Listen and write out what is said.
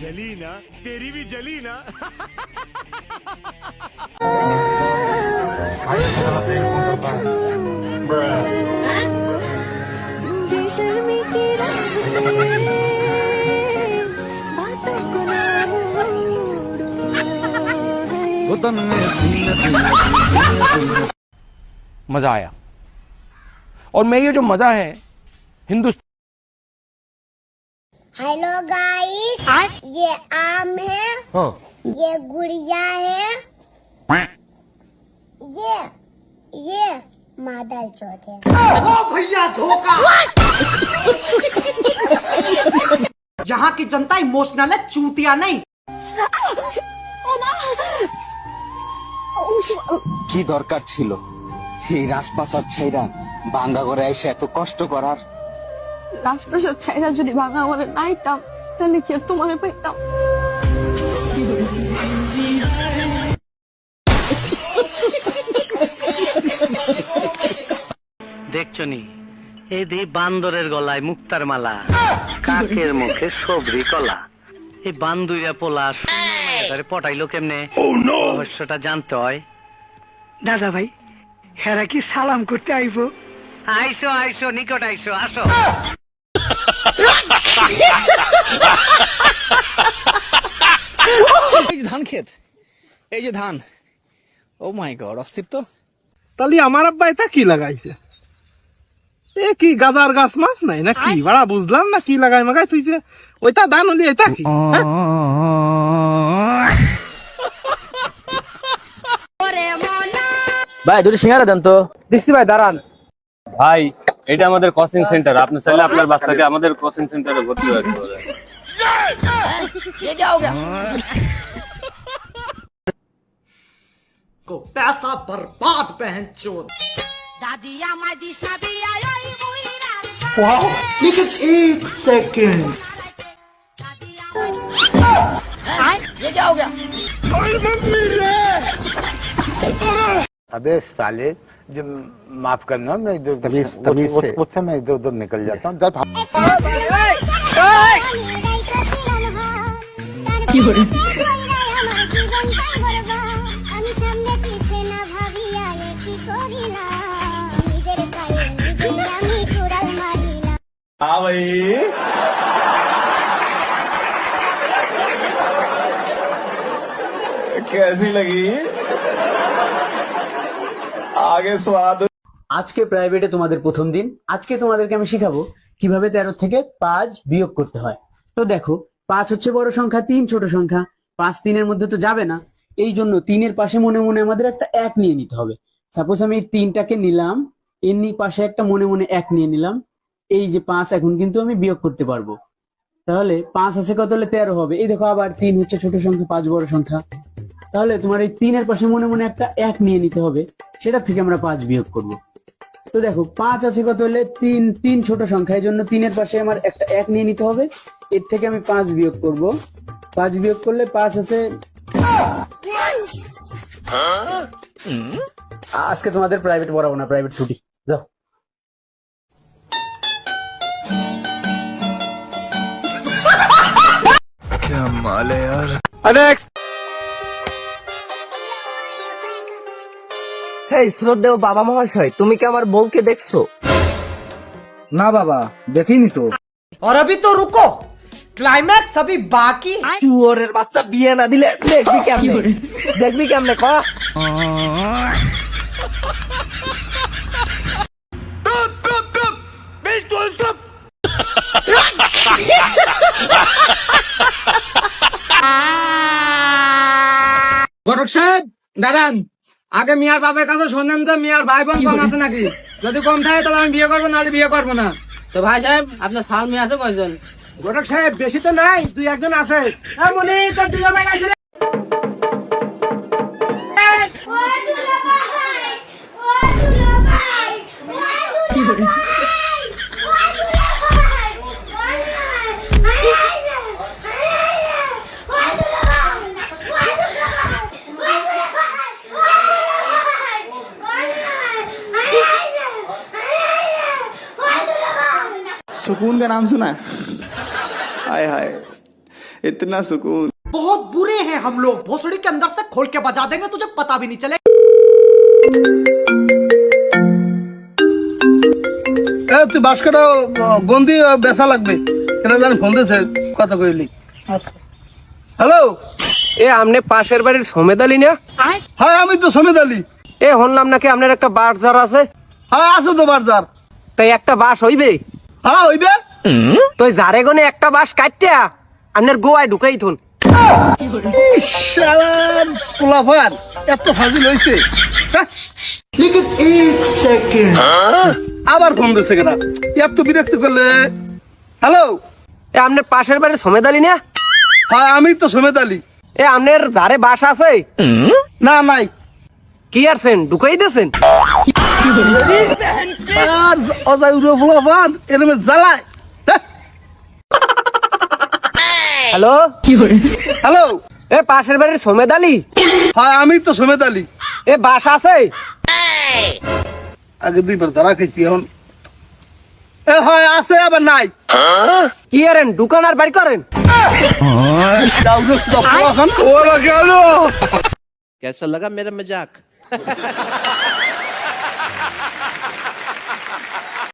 जली ना तेरी भी जली ना मज़ा आया। और मैं ये जो मज़ा है हिंदुस्तान हेलो गाइस ये आम है ये गुड़िया है ये ये मादल चौथ है यहाँ की जनता इमोशनल है चूतिया नहीं কি দরকার ছিল এই রাজপ্রাসাদ ছাইরা বাঙ্গা করে এসে এত কষ্ট করার রাজপ্রাসাদ ছাইরা যদি ভাঙা আমার নাইতাম তাহলে কি তোমারে পাইতাম দেখছনি? এই দি বান্দরের গলায় মুক্তার মালা কাকের মুখে সবরি কলা। এই বান্দুইরা পোলা পটাইলো কেমনে? রহস্যটা জানতে হয়। দাদা ভাই হেরা কি সালাম করতে আইবো? আইসো আইসো নিকট আইসো আসো। এই যে ধান ক্ষেত এই যে ধান। ও মাই গড অস্থির তো। তাহলে আমার আব্বা এটা কি লাগাইছে? এ কি গাজার গাছ মাছ নাই না কি বাড়া বুঝলাম না কি লাগাই মাগাই তুইছে ওইটা দান হলি এটা কি? ভাই দুটো সিঙ্গারা দেন তো। দিচ্ছি ভাই দাঁড়ান। ভাই এটা আমাদের কোচিং সেন্টার আপনি চাইলে আপনার বাচ্চাকে আমাদের কোচিং সেন্টারে ভর্তি রাখতে পারেন को पैसा बर्बाद पहन चोर लेकिन एक सेकंड अबे साले जब माफ़ करना मैं इधर तमीज उससे मैं इधर उधर निकल जाता हूँ। जब हाँ भाई। कैसी लगी? আগে স্বাদ। আজকে প্রাইভেটে তোমাদের প্রথম দিন। আজকে তোমাদেরকে আমি শিখাবো কীভাবে তেরো থেকে পাঁচ বিয়োগ করতে হয়। তো দেখো, পাঁচ হচ্ছে বড় সংখ্যা, তিন ছোট সংখ্যা। পাঁচ তিনের মধ্যে তো যাবে না। এই জন্য তিনের পাশে মনে মনে আমাদের একটা এক নিয়ে নিতে হবে। সাপোজ আমি এই তিনটাকে নিলাম, এমনি পাশে একটা মনে মনে এক নিয়ে নিলাম। এই যে পাঁচ, এখন কিন্তু আমি বিয়োগ করতে পারব। তাহলে পাঁচ আছে কত? হলে তেরো হবে। এই দেখো আবার তিন হচ্ছে ছোট সংখ্যা, পাঁচ বড় সংখ্যা। তাহলে তোমার এই তিনের পাশে মনে মনে একটা এক নিয়ে নিতে হবে সেটা থেকে আমরা পাঁচ বিয়োগ করব তো দেখো পাঁচ আছে কত হলে তিন তিন ছোট সংখ্যা এই জন্য তিনের পাশে আমার একটা এক নিয়ে নিতে হবে এর থেকে আমি পাঁচ বিয়োগ করব পাঁচ বিয়োগ করলে পাঁচ আছে আজকে তোমাদের প্রাইভেট পড়াবো না প্রাইভেট ছুটি যাও नेक्स्ट হেই শ্রদ্ধেয় বাবা মহাশয় তুমি কি আমার বউকে দেখছো না বাবা দেখিনি তো और अभी तो रुको क्लाइमैक्स अभी बाकी है চুয়োরের বাচ্চা বিয়ে না দিলে দেখবি কেমনে দেখবি কেমনে ক গরক সাহেব দাঁড়ান আগে মিয়ার বাবার কাছে শোনেন যে মিয়ার ভাই বোন কম আছে নাকি? যদি কম থাকে তাহলে আমি বিয়ে করব নাহলে বিয়ে করব না। তো ভাই সাহেব আপনার সাল মেয়ে আছে কয়জন? গোটক সাহেব বেশি তো নাই দুই একজন আছে। মনে তোর ভাই আছে রে। सुकून का नाम सुना है हाय हाय इतना सुकून बहुत बुरे हैं हम लोग भोसड़ी के अंदर से खोल के बजा देंगे तुझे पता भी नहीं चले তুই বাস্কটা গন্দি বেচা লাগবে এটা জানি ফোন দিয়েছে কথা কইলি হ্যালো এ আমনে পাশের বাড়ির সমেত আলী না হ্যাঁ আমি তো সমিত আলী এ শুনলাম নাকি আপনার একটা বাজার আছে হ্যাঁ আছে তো বাজার তাই একটা বাস হইবে হ্যাঁ হইবে? তো জারে গনে একটা বাস কাটিয়া আপনার গোয়ায় ঢুকাই থুন। পোলাফান এত ফাজিল হইছে। হ্যাঁ? আবার ফোন দিছে কেনা এত বিরক্ত করলে। হ্যালো? এ আপনার পাশের বাড়ির সমেত আলী না? হ্যাঁ আমি তো সমিত আলী। এ আপনার জারে বাস আছে? না নাই। কি আরছেন? ঢুকাই দিয়েছেন? আর অজাই উড়ো পোলাফান এরমে জ্বালায় হ্যাঁ? হ্যালো হ্যালো এ পাশের বাড়ির সমেত আলী হ্যাঁ আমি তো সমিত আলী এ বাস আছে আগে দুইবার ধরা খাইছি এখন এ হয় আছে আবার নাই কি আরেন দোকান আর বাড়ি করেন যাও দোস্ত পোলাফান कैसा लगा मेरा मजाक